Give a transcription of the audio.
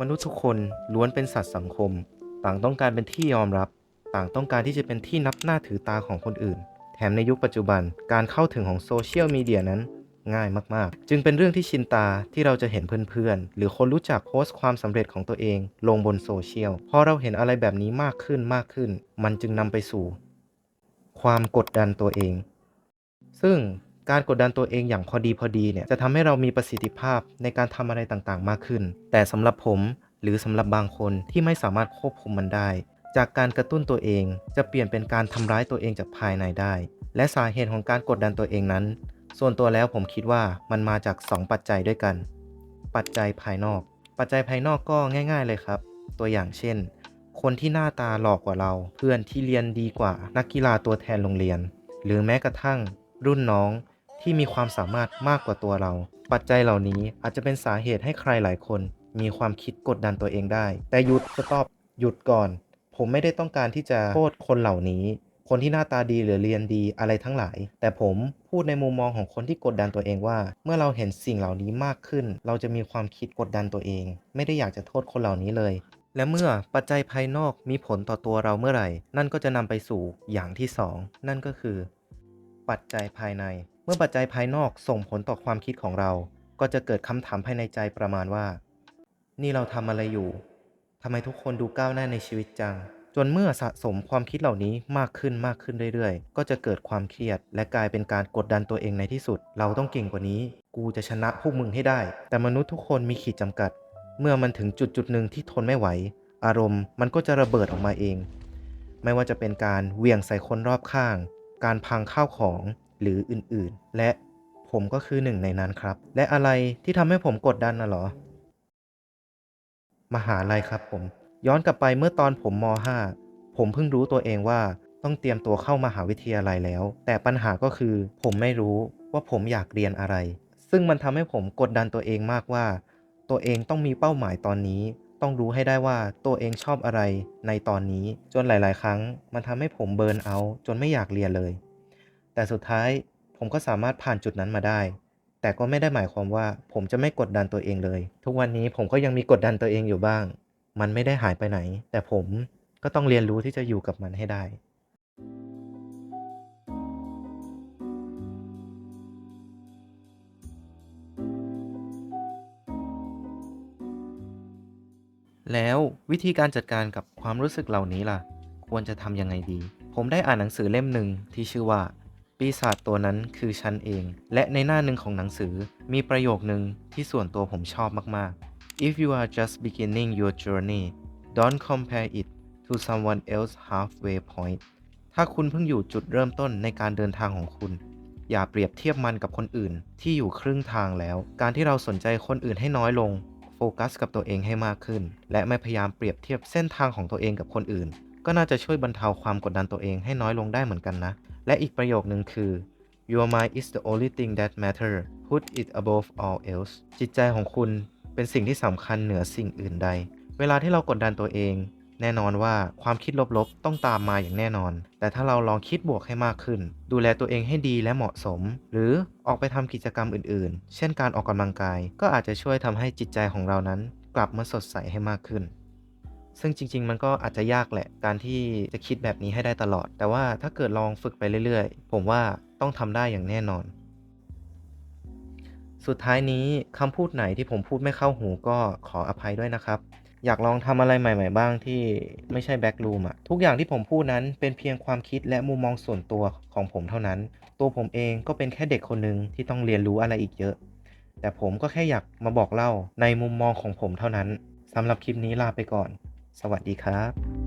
มนุษย์ทุกคนล้วนเป็นสัตว์สังคม ต่างต้องการเป็นที่ยอมรับ ต่างต้องการที่จะเป็นที่นับหน้าถือตาของคนอื่น แถมในยุคปัจจุบันการเข้าถึงของโซเชียลมีเดียนั้นง่ายมาก ๆ จึงเป็นเรื่องที่ชินตาที่เราจะเห็นเพื่อน ๆ หรือคนรู้จักโพสต์ความสำเร็จของตัวเอง ลงบนโซเชียล พอเราเห็นอะไรแบบนี้มากขึ้นมากขึ้น มันจึงนำไปสู่ ความกดดันตัวเอง ซึ่ง การกดดันตัวเองอย่างพอดีพอดีเนี่ยจะทำให้เรามีประสิทธิภาพในการทำอะไรต่างๆ มากขึ้น แต่สำหรับผมหรือสำหรับบางคนที่ไม่สามารถควบคุมมันได้ จากการกระตุ้นตัวเองจะเปลี่ยนเป็นการทำร้ายตัวเองจากภายในได้ และสาเหตุของการกดดันตัวเองนั้น ส่วนตัวแล้วผมคิดว่ามันมาจาก 2 ปัจจัยด้วยกัน ปัจจัยภายนอก ปัจจัยภายนอกก็ง่าย ๆ เลยครับ ตัวอย่างเช่น คนที่หน้าตาหลอกกว่าเรา เพื่อนที่เรียนดีกว่านักกีฬาตัวแทนโรงเรียน หรือแม้กระทั่ง รุ่นน้อง ที่มีความสามารถมากกว่าตัวเรา ปัจจัยเหล่านี้อาจจะเป็นสาเหตุให้ใครหลายคน มีความคิดกดดันตัวเองได้ แต่หยุดสต็อปหยุดก่อน ผมไม่ได้ต้องการที่จะโทษคนเหล่านี้ คนที่หน้าตาดีหรือเรียนดีอะไรทั้งหลาย แต่ผมพูดในมุมมองของคนที่กดดันตัวเองว่า เมื่อเราเห็นสิ่งเหล่านี้มากขึ้น เราจะมีความคิดกดดันตัวเอง ไม่ได้อยากจะโทษคนเหล่านี้เลยและเมื่อปัจจัยภายนอกมีผลต่อตัวเราเมื่อไหร่ นั่นก็จะนำไปสู่อย่างที่สองนั่นก็คือ ปัจจัยภายใน เมื่อปัจจัยภายนอกส่งผลต่อความคิดของเรา ก็จะเกิดคำถามภายในใจประมาณว่า นี่เราทำอะไรอยู่ทำไมทุกคนดูก้าวหน้าในชีวิตจัง จนเมื่อสะสมความคิดเหล่านี้มากขึ้นมากขึ้นเรื่อยๆ ก็จะเกิดความเครียด และกลายเป็นการกดดันตัวเองในที่สุด เราต้องเก่งกว่านี้ กูจะชนะพวกมึงให้ได้ แต่มนุษย์ทุกคนมีขีดจำกัด เมื่อมันถึงจุดจุดหนึ่งที่ทนไม่ไหว อารมณ์มันก็จะระเบิดออกมาเอง ไม่ว่าจะเป็นการเหวี่ยงใส่คนรอบข้าง การพังข้าวของ หรืออื่นๆ และผมก็คือหนึ่งในนั้นครับ และอะไรที่ทำให้ผมกดดันน่ะหรอ มหาลัยครับผม ย้อนกลับไปเมื่อตอนผมม .5 ผมเพิ่งรู้ตัวเองว่าต้องเตรียมตัวเข้ามหาวิทยาลัยแล้ว แต่ปัญหาก็คือผมไม่รู้ว่าผมอยากเรียนอะไร ซึ่งมันทำให้ผมกดดันตัวเองมากว่า ตัวเองต้องมีเป้าหมายตอนนี้ ต้องรู้ให้ได้ว่าตัวเองชอบอะไรในตอนนี้ จนหลาย ๆ ครั้ง มันทำให้ผมเบิร์นเอา จนไม่อยากเรียนเลย แต่สุดท้ายผมก็สามารถผ่านจุดนั้นมาได้ แต่ก็ไม่ได้หมายความว่า ผมจะไม่กดดันตัวเองเลย ทุกวันนี้ผมก็ยังมีกดดันตัวเองอยู่บ้าง มันไม่ได้หายไปไหน แต่ผมก็ต้องเรียนรู้ที่จะอยู่กับมันให้ได้แล้ววิธีการจัดการกับความรู้สึกเหล่านี้ล่ะ ควรจะทำยังไงดี ผมได้อ่านหนังสือเล่มหนึ่งที่ชื่อว่า ปีศาจตัวนั้นคือฉันเอง และในหน้าหนึ่งของหนังสือมีประโยคหนึ่งที่ส่วนตัวผมชอบมากๆ If you are just beginning your journey don't compare it to someone else halfway point ถ้าคุณเพิ่งอยู่จุดเริ่มต้นในการเดินทางของคุณ อย่าเปรียบเทียบมันกับคนอื่นที่อยู่ครึ่งทางแล้ว การที่เราสนใจคนอื่นให้น้อยลง โฟกัสกับตัวเองให้มากขึ้น และไม่พยายามเปรียบเทียบเส้นทางของตัวเองกับคนอื่น ก็น่าจะช่วยบรรเทาความกดดันตัวเองให้น้อยลงได้เหมือนกันนะ และอีกประโยคหนึ่งคือ Your mind is the only thing that matter put it above all else จิตใจของคุณเป็นสิ่งที่สำคัญเหนือสิ่งอื่นใด เวลาที่เรากดดันตัวเอง แน่นอนว่าความคิดลบๆ ต้องตามมาอย่างแน่นอน แต่ถ้าเราลองคิดบวกให้มากขึ้น ดูแลตัวเองให้ดีและเหมาะสม หรือออกไปทำกิจกรรมอื่นๆ เช่นการออกกำลังกาย ก็อาจจะช่วยทำให้จิตใจของเรานั้น กลับมาสดใสให้มากขึ้น ซึ่งจริง ๆ มันก็อาจจะยากแหละ การที่จะคิดแบบนี้ให้ได้ตลอด แต่ว่าถ้าเกิดลองฝึกไปเรื่อย ๆ ผมว่าต้องทำได้อย่างแน่นอน สุดท้ายนี้คำพูดไหนที่ผมพูดไม่เข้าหูก็ขออภัยด้วยนะครับ อยากลองทำอะไรใหม่ ๆ บ้างที่ไม่ใช่แบ็กลูมอะทุกอย่างที่ผมพูดนั้นเป็นเพียงความคิดและมุมมองส่วนตัวของผมเท่านั้น ตัวผมเองก็เป็นแค่เด็กคนหนึ่งที่ต้องเรียนรู้อะไรอีกเยอะ แต่ผมก็แค่อยากมาบอกเล่าในมุมมองของผมเท่านั้นสำหรับคลิปนี้ลาไปก่อน สวัสดีครับ